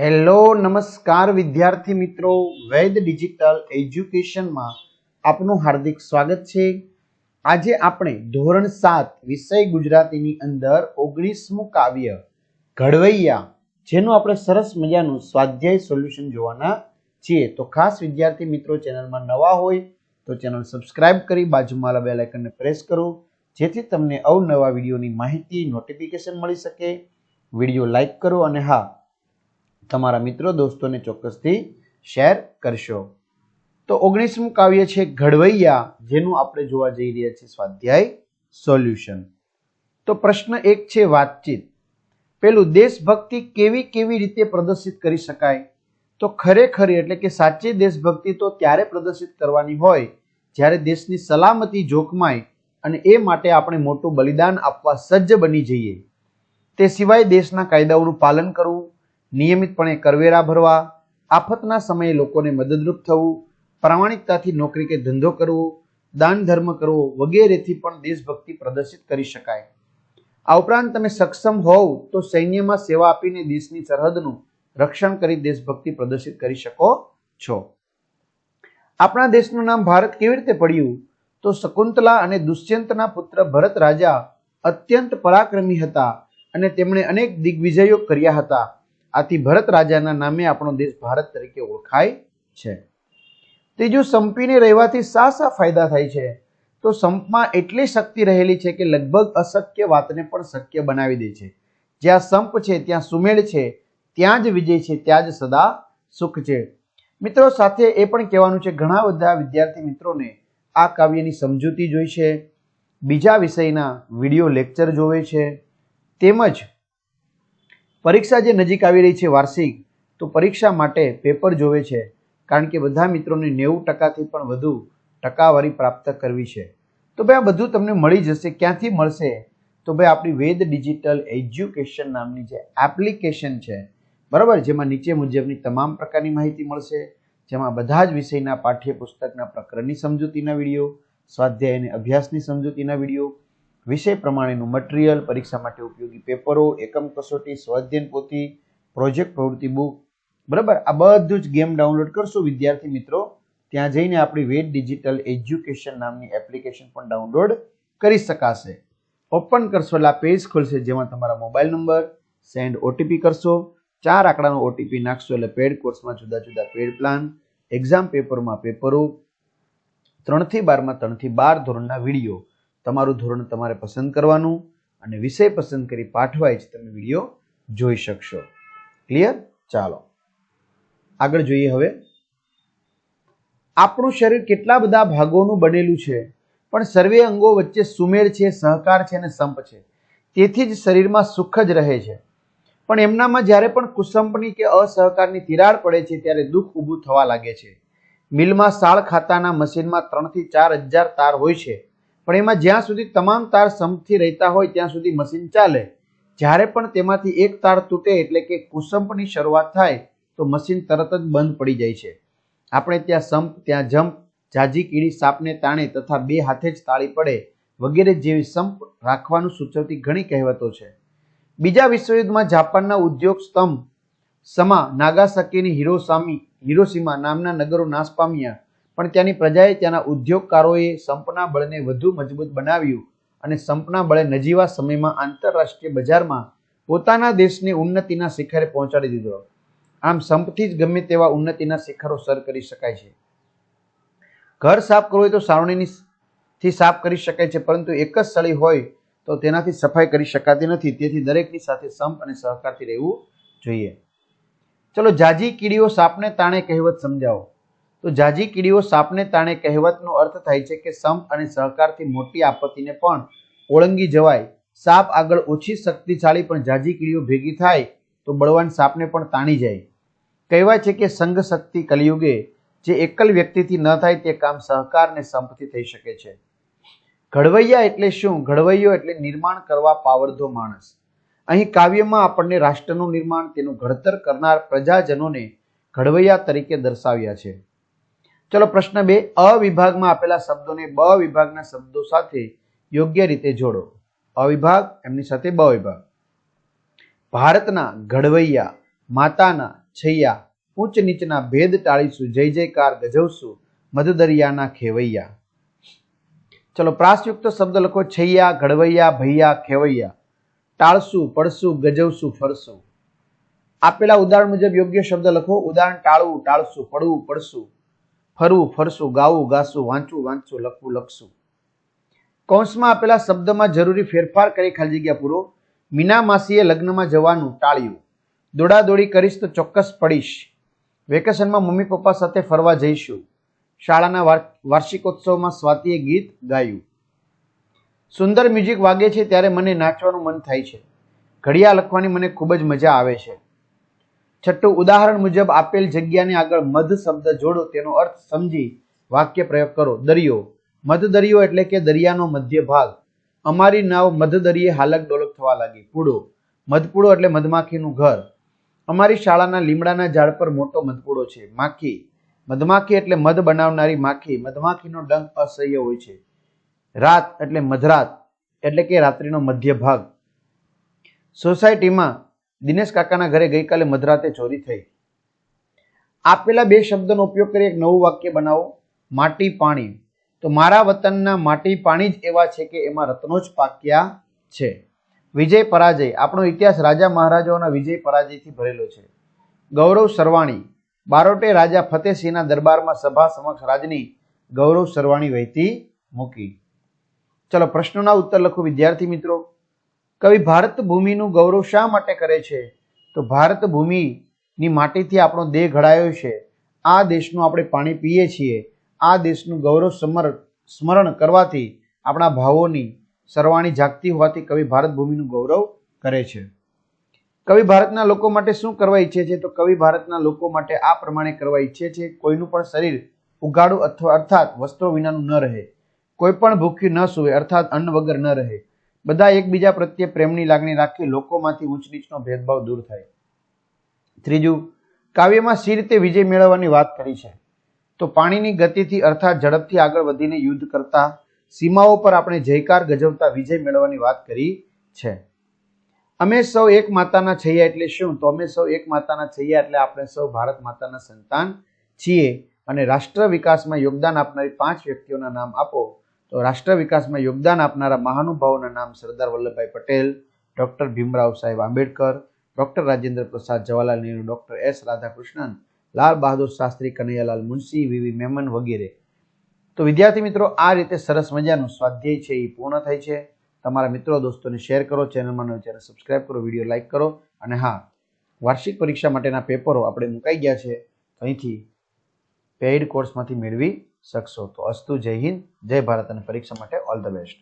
Hello, નમસ્કાર વિદ્યાર્થી મિત્રો. વૈદ ડિજિટલ એજ્યુકેશનમાં આપનું હાર્દિક સ્વાગત છે. આજે આપણે ધોરણ સાત વિષય ગુજરાતીની અંદર ઓગણીસમું કાવ્ય ઘડવૈયા, જેનું આપણે સરસ મજાનું સ્વાધ્યાય સોલ્યુશન જોવાના છીએ. તો ખાસ વિદ્યાર્થી મિત્રો, ચેનલમાં નવા હોય તો ચેનલ સબસ્ક્રાઇબ કરી બાજુમાં બેલ આઇકનને પ્રેસ કરો, જેથી તમને અવનવા વિડીયોની માહિતી, નોટિફિકેશન મળી શકે. વીડિયો લાઈક કરો અને હા તમારા મિત્રો, દોસ્તોને ચોક્કસથી શેર કરશો. તો ઓગણીસમું કાવ્ય છે ઘડવૈયા, જેનું આપણે જોવા જઈ રહ્યા છીએ સ્વાધ્યાય સોલ્યુશન તો પ્રશ્ન એક છે વાતચીત. પેલું, દેશભક્તિ કેવી કેવી રીતે પ્રદર્શિત કરી શકાય? તો ખરેખર એટલે કે સાચી દેશભક્તિ તો ત્યારે પ્રદર્શિત કરવાની હોય જ્યારે દેશની સલામતી જોખમાય અને એ માટે આપણે મોટું બલિદાન આપવા સજ્જ બની જઈએ. તે સિવાય દેશના કાયદાઓનું પાલન કરવું નિયમિતપણે કરવેરા ભરવા, આફતના સમયે લોકોને મદદરૂપ થવું પ્રામાણિકતાથી નોકરી કે ધંધો કરવો, દાન ધર્મ કરવો વગેરેથી પણ દેશભક્તિ પ્રદર્શિત કરી શકાય. આ ઉપરાંત તમે સક્ષમ હોવ તો સૈન્યમાં સેવા આપીને દેશની સરહદનું રક્ષણ કરી દેશભક્તિ પ્રદર્શિત કરી શકો છો. આપણા દેશનું નામ ભારત કેવી રીતે પડ્યું? તો શકુંતલા અને દુષ્યંતના પુત્ર ભરત રાજા અત્યંત પરાક્રમી હતા અને તેમણે અનેક દિગ્વિજયો કર્યા હતા. આથી ભરત રાજાના નામે આપણો દેશ ભારત તરીકે ઓળખાય છે. ત્રીજું, સંપીને રહેવાથી શા શા ફાયદા થાય છે? તો સંપમાં એટલી શક્તિ રહેલી છે કે લગભગ અશક્ય વાતને પણ શક્ય બનાવી દે છે. જ્યાં સંપ છે, ત્યાં સુમેળ છે, ત્યાં જ વિજય છે, ત્યાં જ સદા સુખ છે. મિત્રો, સાથે એ પણ કહેવાનું છે, ઘણા બધા વિદ્યાર્થી મિત્રોને આ કાવ્યની સમજૂતી જોઈ છે. બીજા વિષયના વીડિયો લેક્ચર જોવે છે. તેમજ પરીક્ષા જે નજીક આવી રહી છે વાર્ષિક, તો પરીક્ષા માટે પેપર જોવે છે. કારણ કે બધા મિત્રોને નેવું ટકાથી પણ વધુ ટકાવારી પ્રાપ્ત કરવી છે. તો ભાઈ આ બધું તમને મળી જશે. ક્યાંથી મળશે? તો ભાઈ આપણી વેદ ડિજિટલ એજ્યુકેશન નામની જે એપ્લિકેશન છે, બરાબર? જેમાં નીચે મુજબની તમામ પ્રકારની માહિતી મળશે. જેમાં બધા જ વિષયના પાઠ્યપુસ્તકના પ્રકરણની સમજૂતીના વીડિયો, સ્વાધ્યાય અને અભ્યાસની સમજૂતીના વીડિયો વિષય પ્રમાણેનું મટીરિયલ પરીક્ષા માટે ઉપયોગી પેપરો, એકમ કસોટી, સ્વાધ્યન પોથી પ્રોજેક્ટ પ્રવૃત્તિ બુક બરાબર? આ બધું જ ગેમ ડાઉનલોડ કરશો વિદ્યાર્થી મિત્રો. ત્યાં જઈને આપણી વેદ ડિજિટલ એજ્યુકેશન નામની એપ્લિકેશન પણ ડાઉનલોડ કરી શકાશે. ઓપન કરશો એટલે આ પેજ ખોલશે, જેમાં તમારા મોબાઈલ નંબર સેન્ડ ઓટીપી કરશો. ચાર આંકડાનો ઓટીપી નાખશો એટલે પેડ કોર્સમાં જુદા જુદા પેડ પ્લાન એક્ઝામ પેપરમાં પેપરો ત્રણથી બારમાં ત્રણથી બાર ધોરણના વીડિયો તમારું ધોરણ તમારે પસંદ કરવાનું અને વિષય પસંદ કરી પાઠવાય છે તમે વીડિયો જોઈ શકશો. ક્લિયર ચાલો. આગળ જોઈએ હવે. આપણું શરીર કેટલા બધા ભાગોનું બનેલું છે, પણ સર્વે અંગો વચ્ચે સુમેળ છે, સહકાર છે અને સંપ છે. તેથી જ શરીરમાં સુખ જ રહે છે. પણ એમનામાં જ્યારે પણ કુસંપની કે અસહકારની તિરાડ પડે છે, ત્યારે દુઃખ ઊભું થવા લાગે છે. મિલમાં સાળ ખાતાના મશીનમાં ત્રણથી ચાર હજાર તાર હોય છે. પણ એમાં જ્યાં સુધી તમામ તાર સંપથી રહેતા હોય ત્યાં સુધી મશીન ચાલે. જ્યારે પણ તેમાંથી એક તાર તૂટે એટલે કે કુસંપની શરૂઆત થાય, તો મશીન તરત જ બંધ પડી જાય છે. આપણે ત્યાં સંપ, ત્યાં જંપ, જાજી કીડી સાપને તાણે તથા બે હાથે જ તાળી પડે વગેરે જેવી સંપ રાખવાનું સૂચવતી ઘણી કહેવતો છે. બીજા વિશ્વયુદ્ધમાં જાપાનના ઉદ્યોગ સ્તંભ, સમા નાગાસાકીની હિરોસામી હિરોસીમા નામના નગરો નાશ પામ્યા. પણ ત્યાંની પ્રજાએ ત્યાંના ઉદ્યોગકારોએ સંપના બળને વધુ મજબૂત બનાવ્યું અને સંપના બળે નજીવા સમયમાં આંતરરાષ્ટ્રીય બજારમાં પોતાના દેશને ઉન્નતિના શિખરે પહોંચાડી દીધો. આમ સંપથી જ ગમે તેવા ઉન્નતિના શિખરો સર કરી શકાય છે. ઘર સાફ કરવું હોય તો સાવરણીની થી સાફ કરી શકાય છે, પરંતુ એક જ સળી હોય તો તેનાથી સફાઈ કરી શકાતી નથી. તેથી દરેકની સાથે સંપ અને સહકારથી રહેવું જોઈએ. ચલો જાજી કીડીઓ સાપને તાણે કહેવત સમજાવો. તો જાજી કીડીઓ સાપને તાણે કહેવતનો અર્થ થાય છે કે સંપ અને સહકારથી મોટી આપત્તિને પણ ઓળંગી જવાય. સાપ આગળ ઓછી શક્તિશાળી પણ જાજી કીડીઓ ભેગી થાય તો બળવાન સાપને પણ તાણી જાય. કહેવાય છે કે સંઘ શક્તિ કલિયુગે જે એકલ વ્યક્તિથી ન થાય તે કામ સહકાર અને સંપથી થઈ શકે છે. ઘડવૈયા એટલે શું? ઘડવૈયો એટલે નિર્માણ કરવા પાવરધો માણસ. અહીં કાવ્યમાં આપણને રાષ્ટ્રનું નિર્માણ તેનું ઘડતર કરનાર પ્રજાજનોને ઘડવૈયા તરીકે દર્શાવ્યા છે. ચલો પ્રશ્ન બે, અ વિભાગમાં આપેલા શબ્દોને બ વિભાગના શબ્દો સાથે યોગ્ય રીતે જોડો. અ વિભાગ, એમની સાથે બ વિભાગ. ભારતના ઘડવૈયા, માતાના છૈયા ઉચ્ચ નીચના ભેદ ટાળીશું, જય જયકાર ગજવશું, મધદરિયાના ખેવૈયા. ચલો પ્રાસયુક્ત શબ્દ લખો, છૈયા, ઘડવૈયા, ભૈયા, ખેવૈયા. ટાળશું, પડશું, ગજવશું, ફરશું. આપેલા ઉદાહરણ મુજબ યોગ્ય શબ્દ લખો, ઉદાહરણ ટાળવું, ટાળશું, પડવું, પડશું. ફરવું, ફરશું, ગાવું, ગાશું, વાંચવું, વાંચશું, લખવું, લખશું. કૌંસમાં આપેલા શબ્દમાં જરૂરી ફેરફાર કરી ખાલી જગ્યા પૂરો. મીના માસીએ લગ્નમાં જવાનું ટાળ્યું. દોડાદોડી કરીશ તો ચોક્કસ પડીશ. વેકેશનમાં મમ્મી પપ્પા સાથે ફરવા જઈશું. શાળાના વાર- વાર્ષિકોત્સવમાં સ્વાતિએ ગીત ગાયું. સુંદર મ્યુઝિક વાગે છે ત્યારે મને નાચવાનું મન થાય છે. ઘડિયા લખવાની મને ખૂબ જ મજા આવે છે. છઠ્ઠું ઉદાહરણ મુજબ આપેલ જગ્યાને આગળ મધ શબ્દ જોડો, તેનો અર્થ સમજી વાક્ય પ્રયોગ કરો. દરિયો. મધ દરિયો એટલે કે દરિયાનો મધ્ય ભાગ અમારી નાવ મધ દરિયે હાલક ડોલક થવા લાગી. પૂડો. મધપૂડો એટલે મધમાખીનું ઘર. અમારી શાળાના લીમડાના ઝાડ પર મોટો મધપૂડો છે. માખી. મધમાખી એટલે મધ બનાવનારી માખી. મધમાખીનો ડંખ અસહ્ય હોય છે. રાત એટલે મધરાત. એટલે કે રાત્રિનો મધ્ય ભાગ સોસાયટીમાં દિનેશ કાકાના ઘરે ગઈકાલે મધરાતે ચોરી થઈ. આપેલા બે શબ્દનો ઉપયોગ કરી એક નવું વાક્ય બનાવો, માટી પાણી. તો મારા વતનના માટી પાણી જ એવા છે કે એમાં રત્નો જ પાક્યા છે. વિજય પરાજય, આપણો ઇતિહાસ રાજા મહારાજાઓના વિજય પરાજયથી ભરેલો છે. ગૌરવ સરવાણી, બારોટે રાજા ફતેહસિંહના દરબારમાં સભા સમક્ષ રાજની ગૌરવ સરવાણી વહેતી મૂકી. ચલો પ્રશ્નોના ઉત્તર લખો વિદ્યાર્થી મિત્રો. કવિ ભારત ભૂમિનું ગૌરવ શા માટે કરે છે? તો ભારત ભૂમિની માટીથી આપણો દેહ ઘડાયો છે. આ દેશનું આપણે પાણી પીએ છીએ. આ દેશનું ગૌરવ સમર, સ્મરણ કરવાથી આપણા ભાવોની સરવાણી જાગતી હોવાથી કવિ ભારત ભૂમિનું ગૌરવ કરે છે. કવિ ભારતના લોકો માટે શું કરવા ઈચ્છે છે? તો કવિ ભારતના લોકો માટે આ પ્રમાણે કરવા ઈચ્છે છે, કોઈનું પણ શરીર ઉગાડું અથવા અર્થાત વસ્ત્રો વિનાનું ન રહે. કોઈ પણ ભૂખ્યું ન સૂવે, અર્થાત અન્ન વગર ન રહે. બધા એકબીજા પ્રત્યે પ્રેમની લાગણી રાખી લોકોમાંથી ઊંચ નીચનો ભેદભાવ દૂર થાય. ત્રીજું, કાવ્યમાં સી રીતે વિજય મેળવવાની વાત કરી છે. તો પાણીની ગતિથી અર્થાત ઝડપથી આગળ વધીને યુદ્ધ કરતા સીમાઓ પર આપણે જયકાર ગજવતા વિજય મેળવવાની વાત કરી છે. અમે સૌ એક માતાના છૈયા એટલે શું? તો અમે સૌ એક માતાના છૈયા એટલે આપણે સૌ ભારત માતાના સંતાન છીએ. અને રાષ્ટ્ર વિકાસમાં યોગદાન આપનારી પાંચ વ્યક્તિઓના નામ આપો. તો રાષ્ટ્ર વિકાસમાં યોગદાન આપનારા મહાનુભાવોના નામ Sardar Vallabhbhai Patel, doctor Bhimrao Saheb Ambedkar, doctor Rajendra Prasad Jawaharlal Nehru, doctor S Radhakrishnan, Lal Bahadur Shastri Kanaiyalal Munshi, V V Memon વગેરે. તો વિદ્યાર્થી મિત્રો, આ રીતે સરસ મજાનું સ્વાધ્યાય છે એ પૂર્ણ થાય છે. તમારા મિત્રો દોસ્તોને શેર કરો, ચેનલમાં નવી ચેનલ સબસ્ક્રાઇબ કરો, વીડિયો લાઇક કરો. અને હા, વાર્ષિક પરીક્ષા માટેના પેપરો આપણે મુકાઈ ગયા છે. અહીંથી પેઇડ કોર્સમાંથી મેળવી શકશો. તો અસ્તુ જય હિન્દ જય ભારત અને પરીક્ષા માટે ઓલ ધ બેસ્ટ